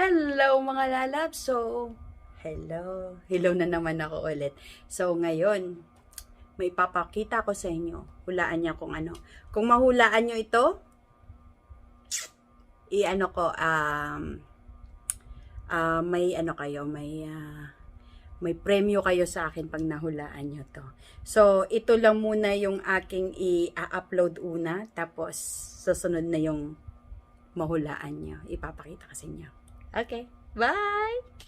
Hello mga lalab! So, hello. Hello na naman ako ulit. So, ngayon, may papakita ko sa inyo. Hulaan niya kung ano. Kung mahulaan nyo ito, i-ano ko, um, ah, may ano kayo, may, ah, may premyo kayo sa akin pag nahulaan nyo to. So, ito lang muna yung aking i-upload una, tapos susunod na yung mahulaan nyo. Ipapakita kasi nyo. Okay, bye!